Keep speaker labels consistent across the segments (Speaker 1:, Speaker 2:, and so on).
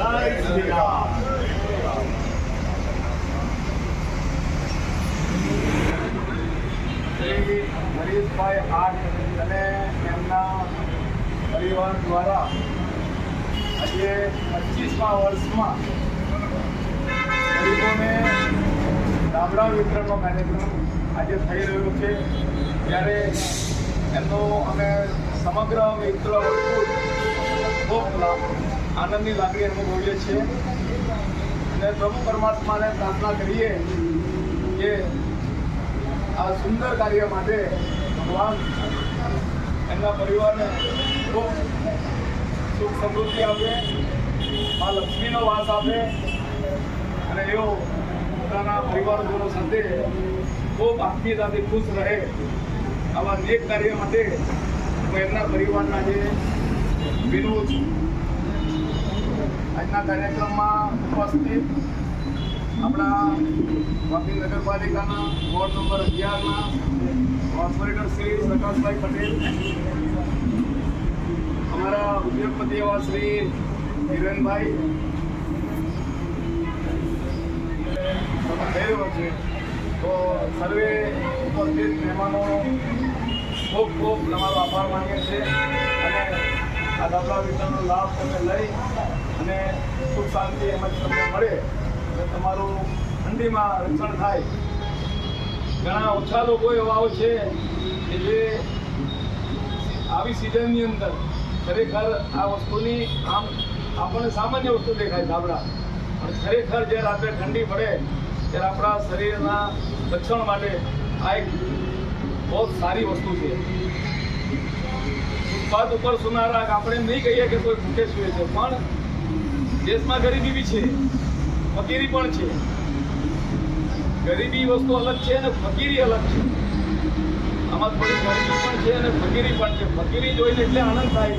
Speaker 1: શ્રી આઠ અને એમના પરિવાર દ્વારા આજે પચીસમા વર્ષમાં ગરીબોને દાબડા વિતરણનો કાર્યક્રમ આજે થઈ રહ્યો છે. ત્યારે એમનો અમે સમગ્ર મિત્ર ખૂબ લા- આનંદની લાગણી અનુભવીએ છીએ. અને પ્રભુ પરમાત્માને પ્રાર્થના કરીએ કે આ સુંદર કાર્ય માટે ભગવાન એમના પરિવારને ખૂબ સુખ સમૃદ્ધિ આપે, મા લક્ષ્મીનો વાસ આપે અને એઓ પોતાના પરિવારજનો સાથે ખૂબ આત્મીયતાથી ખુશ રહે આવા નેક કાર્ય માટે હું એમના પરિવારના જે વિનવું છું આજના કાર્યક્રમમાં ઉપસ્થિત આપણા વાપી નગરપાલિકાના વોર્ડ નંબર અગિયારના કોર્પોરેટર શ્રી પ્રકાશભાઈ પટેલ, અમારા ઉદ્યોગપતિ એવા શ્રી હિરેનભાઈ થઈ રહ્યો છે તો સર્વે ઉપસ્થિત મહેમાનો ખૂબ ખૂબ તમારો આભાર માનીએ છીએ અને આ દાખલા વિતરણનો લાભ તમે લઈ અને સુખ શાંતિ એમાં તમને મળે અને તમારું ઠંડીમાં રક્ષણ થાય. ઘણા ઓછા લોકો એવા છે કે જે આવી સિઝનની અંદર ખરેખર આ વસ્તુની આમ આપણને સામાન્ય વસ્તુ દેખાય ધાબળા પણ ખરેખર જ્યારે રાત્રે ઠંડી પડે, ત્યારે આપણા શરીરના રક્ષણ માટે આ એક બહુ સારી વસ્તુ છે. ફૂટપાથ ઉપર સુનારા આપણે નહીં કહીએ કે કોઈ ભૂખે સુએ છે, પણ દેશમાં ગરીબી બી છે, ફકીરી પણ છે. ગરીબી વસ્તુ અલગ છે અને ફકીરી અલગ છે. આમાં થોડી ગરીબી પણ છે અને ફકીરી પણ છે. ફકીરી જોઈને એટલે આનંદ થાય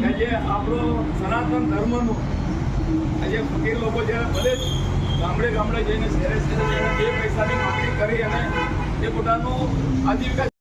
Speaker 1: કે જે આપણો સનાતન ધર્મનો આજે ફકીર લોકો જ્યારે ભલે ગામડે ગામડે જઈને શહેરે શહેરે જઈને બે પૈસાની નોકરી કરી અને એ પોતાનું આજીવિકા